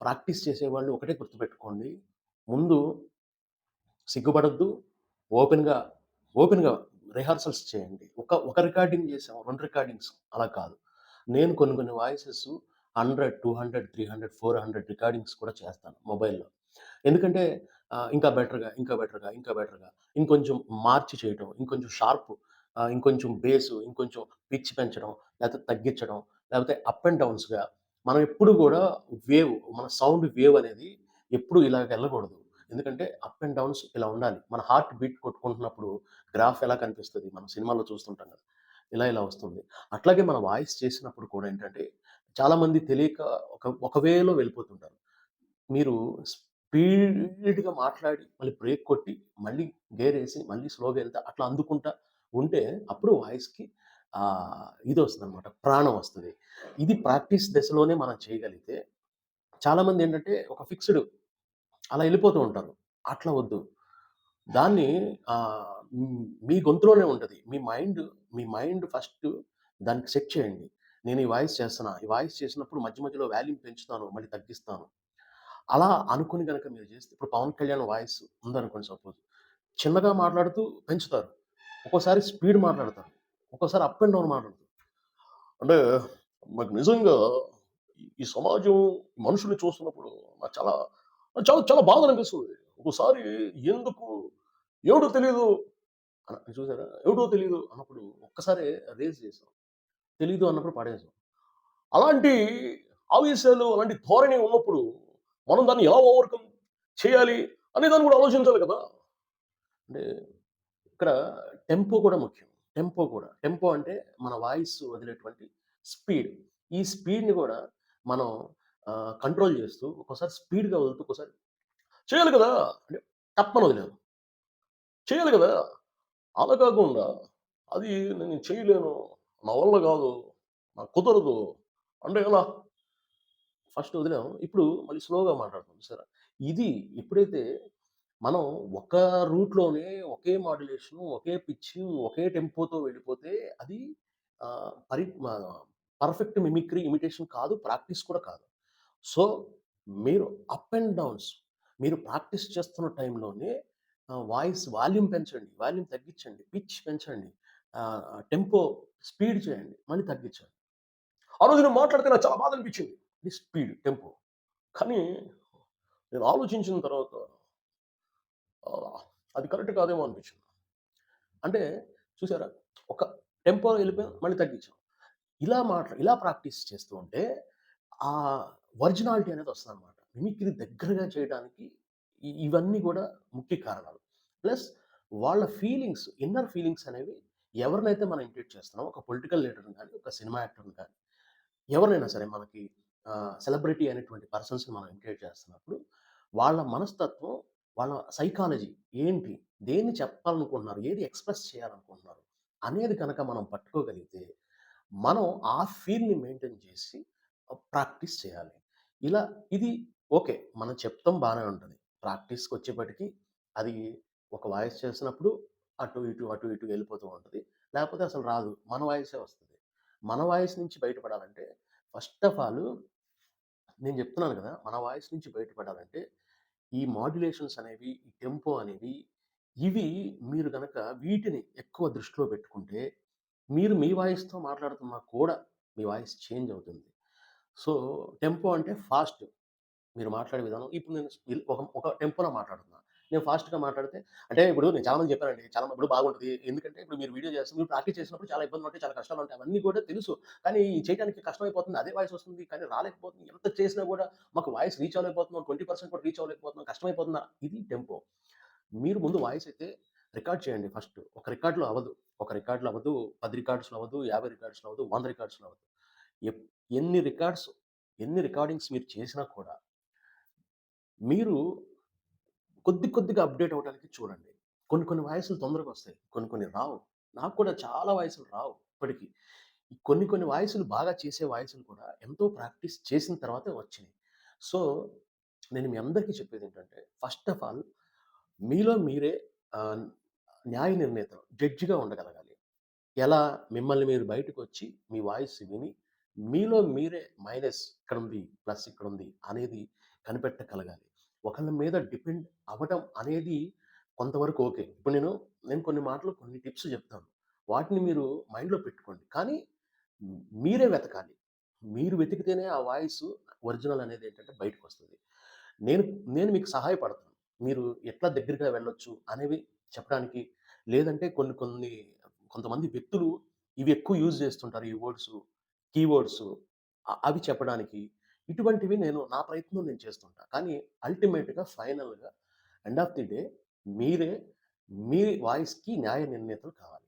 Practice చేసేవాళ్ళు ఒకటే గుర్తుపెట్టుకోండి. ముందు సిగ్గుపడద్దు ఓపెన్‌గా, ఓపెన్‌గా రిహార్సల్స్ చేయండి. ఒక ఒక రికార్డింగ్ చేసాం, రెండు రికార్డింగ్స్ అలా కాదు. నేను కొన్ని కొన్ని వాయిసెస్ 100, 200, 300, 400 రికార్డింగ్స్ కూడా చేస్తాను మొబైల్‌లో. ఎందుకంటే ఇంకా బెటర్‌గా, ఇంకా బెటర్‌గా, ఇంకా బెటర్‌గా ఇంకొంచెం మార్చి చేయటం, ఇంకొంచెం షార్ప్ ఇంకొంచెం బేసు, ఇంకొంచెం పిచ్ పెంచడం, లేకపోతే తగ్గించడం, లేకపోతే అప్ అండ్ డౌన్స్‌గా మనం ఎప్పుడు కూడా వేవ్ మన సౌండ్ వేవ్ అనేది ఎప్పుడు ఇలాగ వెళ్ళకూడదు ఎందుకంటే అప్ అండ్ డౌన్స్ ఇలా ఉండాలి. మన హార్ట్ బీట్ కొట్టుకుంటున్నప్పుడు గ్రాఫ్ ఎలా కనిపిస్తుంది మనం సినిమాలో చూస్తుంటాం కదా ఇలా ఇలా వస్తుంది. అట్లాగే మన వాయిస్ చేసినప్పుడు కూడా ఏంటంటే చాలామంది తెలియక ఒక ఒక వేలో వెళ్ళిపోతుంటారు. మీరు స్పీడ్‌గా మాట్లాడి, మళ్ళీ బ్రేక్ కొట్టి, మళ్ళీ గేర్ వేసి మళ్ళీ స్లోగా వెళ్తే అట్లా అందుకుంటా ఉంటే అప్పుడు వాయిస్‌కి ఇది వస్తుంది అనమాట ప్రాణం వస్తుంది ఇది ప్రాక్టీస్ దశలోనే మనం చేయగలిగితే చాలామంది ఏంటంటే ఒక ఫిక్స్‌డ్ అలా వెళ్ళిపోతూ ఉంటారు. అట్లా వద్దు. దాన్ని మీ గొంతులోనే ఉంటుంది మీ మైండ్ మీ మైండ్ ఫస్ట్ దానికి సెట్ చేయండి. నేను ఈ వాయిస్ చేస్తున్నా. ఈ వాయిస్ చేసినప్పుడు మధ్య మధ్యలో వాల్యూమ్ పెంచుతాను, మళ్ళీ తగ్గిస్తాను. అలా అనుకుని కనుక మీరు చేస్తే ఇప్పుడు 'పవన్ కళ్యాణ్' వాయిస్ ఉందనుకోండి సపోజ్. చిన్నగా మాట్లాడుతూ పెంచుతారు. ఒక్కోసారి స్పీడ్ మాట్లాడతారు. ఒకసారి అప్ అండ్ డౌన్ మాట్లాడుతుంది అంటే నాకు నిజంగా ఈ సమాజం మనుషుల్ని చూస్తున్నప్పుడు నాకు చాలా చాలా చాలా బాధ అనిపిస్తుంది. ఒక్కోసారి ఎందుకు ఎవడో తెలియదు అన చూసారా? ఎవడో తెలియదు అన్నప్పుడు ఒక్కసారి రేజ్ చేసాం. తెలియదు అన్నప్పుడు పడేసాం. అలాంటి ఆవేశాలు, అలాంటి ధోరణి ఉన్నప్పుడు మనం దాన్ని ఎలా ఓవర్‌కమ్ చేయాలి అనే దాన్ని కూడా ఆలోచించాలి కదా! అంటే ఇక్కడ టెంపో కూడా ముఖ్యం. టెంపో కూడా. టెంపో అంటే మన వాయిస్ వదిలేటువంటి స్పీడ్. ఈ స్పీడ్‌ని కూడా మనం కంట్రోల్ చేస్తూ ఒక్కోసారి స్పీడ్‌గా వదులుతూ ఒక్కోసారి చేయాలి కదా! అంటే తప్పని వదిలాను. చేయాలి కదా! అలా కాకుండా అది నేను చేయలేను. నా వల్ల కాదు. నాకు కుదరదు. అంటే ఎలా? ఫస్ట్ వదిలాము ఇప్పుడు మళ్ళీ స్లోగా మాట్లాడుతుంది సరే ఇది ఎప్పుడైతే మనం ఒక రూట్‌లోనే ఒకే మాడ్యులేషన్ ఒకే పిచ్చు, ఒకే టెంపోతో వెళ్ళిపోతే అది పరి పర్ఫెక్ట్ మిమిక్రీ, ఇమిటేషన్ కాదు. ప్రాక్టీస్ కూడా కాదు. సో, మీరు అప్ అండ్ డౌన్స్ మీరు ప్రాక్టీస్ చేస్తున్న టైంలోనే వాయిస్ వాల్యూమ్ పెంచండి, వాల్యూమ్ తగ్గించండి, పిచ్ పెంచండి, టెంపో స్పీడ్ చేయండి, మళ్ళీ తగ్గించండి. ఆ రోజు నేను మాట్లాడితే నాకు చాలా బాధ అనిపించింది. ఇది స్పీడ్, టెంపో. కానీ నేను ఆలోచించిన తర్వాత అది కరెక్ట్ కాదేమో అనిపించింది. అంటే చూసారా? ఒక టెంపో వెళ్ళిపోయాం, మళ్ళీ తగ్గించాం. ఇలా మాట్లా ఇలా ప్రాక్టీస్ చేస్తూ ఉంటే ఆ ఒరిజినాలిటీ అనేది వస్తుందన్నమాట మిమిక్రీ దగ్గరగా చేయడానికి ఇవన్నీ కూడా ముఖ్య కారణాలు. ప్లస్ వాళ్ళ ఫీలింగ్స్, ఇన్నర్ ఫీలింగ్స్ అనేవి ఎవరినైతే మనం ఇంటెట్ చేస్తున్నామో ఒక పొలిటికల్ లీడర్‌ని కానీ ఒక సినిమా యాక్టర్‌ని కానీ ఎవరినైనా సరే మనకి సెలబ్రిటీ అనేటువంటి పర్సన్స్‌ని మనం ఇంటెట్ చేస్తున్నప్పుడు వాళ్ళ మనస్తత్వం, వాళ్ళ సైకాలజీ ఏంటి? దేన్ని చెప్పాలనుకుంటున్నారు? ఏది ఎక్స్‌ప్రెస్ చేయాలనుకుంటున్నారు? అనేది కనుక మనం పట్టుకోగలిగితే, మనం ఆ ఫీల్‌ని మెయింటైన్ చేసి ప్రాక్టీస్ చేయాలి. ఇలా ఇది ఓకే. మనం చెప్తాం బాగానే ఉంటుంది ప్రాక్టీస్కి వచ్చేప్పటికీ అది ఒక వాయిస్ చేసినప్పుడు అటు ఇటు, అటు ఇటు వెళ్ళిపోతూ ఉంటుంది లేకపోతే అసలు రాదు. మన వాయిసే వస్తుంది మన వాయిస్ నుంచి బయటపడాలంటే ఫస్ట్ ఆఫ్ ఆల్ నేను చెప్తున్నాను కదా! మన వాయిస్ నుంచి బయటపడాలంటే ఈ మాడ్యులేషన్స్ అనేవి, ఈ టెంపో అనేవి, ఇవి మీరు కనుక వీటిని ఎక్కువ దృష్టిలో పెట్టుకుంటే, మీరు మీ వాయిస్‌తో మాట్లాడుతున్నా కూడా మీ వాయిస్ చేంజ్ అవుతుంది. సో, టెంపో అంటే ఫాస్ట్. మీరు మాట్లాడే విధానం ఇప్పుడు నేను ఒక ఒక టెంపోలో మాట్లాడుతున్నా. నేను ఫాస్ట్‌గా మాట్లాడితే అంటే ఇప్పుడు నేను చాలా మంది చెప్పానండి. చాలా మంది ఇప్పుడు బాగుంటుంది ఎందుకంటే ఇప్పుడు మీరు వీడియో చేస్తే మీరు ప్రాక్టీస్ చేసినప్పుడు చాలా ఇబ్బందులుంటాయి, చాలా కష్టాలు ఉంటాయి అవన్నీ కూడా తెలుసు. కానీ చేయడానికి కష్టమైపోతుంది. అదే వాయిస్ వస్తుంది. కానీ రాలేకపోతుంది. ఎంత చేసినా కూడా మాకు వాయిస్ రీచ్ అవ్వలేకపోతున్నాం. 20% కూడా రీచ్ అవ్వలేకపోతున్నాం. కష్టమైపోతుందా? ఇది టెంపో. మీరు ముందు వాయిస్ అయితే రికార్డ్ చేయండి ఫస్ట్. ఒక రికార్డులో అవ్వదు. ఒక రికార్డులో అవ్వదు. పది రికార్డ్స్‌లో అవ్వదు. 50 రికార్డ్స్‌లో అవ్వదు. వంద రికార్డ్స్‌లో అవ్వదు. ఎన్ని రికార్డ్స్, ఎన్ని రికార్డింగ్స్ మీరు చేసినా కూడా మీరు కొద్ది కొద్దిగా అప్‌డేట్ అవడానికి చూడండి. కొన్ని కొన్ని వాయిస్‌లు తొందరగా వస్తాయి. కొన్ని కొన్ని రావు. నాకు కూడా చాలా వాయిస్‌లు రావు ఇప్పటికీ కొన్ని కొన్ని వాయిస్‌లు బాగా చేసే వాయిస్‌లు కూడా ఎంతో ప్రాక్టీస్ చేసిన తర్వాతే వచ్చినాయి సో, నేను మీ అందరికీ చెప్పేది ఏంటంటే ఫస్ట్ ఆఫ్ ఆల్ మీలో మీరే న్యాయ నిర్ణేత జడ్జిగా ఉండగలగాలి. ఎలా మిమ్మల్ని మీరు బయటకొచ్చి మీ వాయిస్ విని, మీలో మీరే మైనస్ ఇక్కడ ఉంది ప్లస్ ఇక్కడ ఉంది అనేది కనిపెట్టగలగాలి. ఒకళ్ళ మీద డిపెండ్ అవ్వడం అనేది కొంతవరకు ఓకే. ఇప్పుడు నేను, నేను కొన్ని మాటలు, కొన్ని టిప్స్ చెప్తాను. వాటిని మీరు మైండ్‌లో పెట్టుకోండి. కానీ మీరే వెతకాలి. మీరు వెతికితేనే ఆ వాయిస్ ఒరిజినల్ అనేది ఏంటంటే బయటకు వస్తుంది నేను, నేను మీకు సహాయపడతాను. మీరు ఎట్లా దగ్గరగా వెళ్ళొచ్చు అనేవి చెప్పడానికి, లేదంటే కొన్ని, కొన్ని కొంతమంది వ్యక్తులు ఇవి ఎక్కువ యూజ్ చేస్తుంటారు. ఈ వర్డ్స్ కీవర్డ్స్ అవి చెప్పడానికి. ఇటువంటివి నేను నా ప్రయత్నం నేను చేస్తుంటా. కానీ అల్టిమేట్‌గా, ఫైనల్‌గా ఎండ్ ఆఫ్ ది డే మీరే మీ వాయిస్‌కి న్యాయ నిర్ణేతలు కావాలి.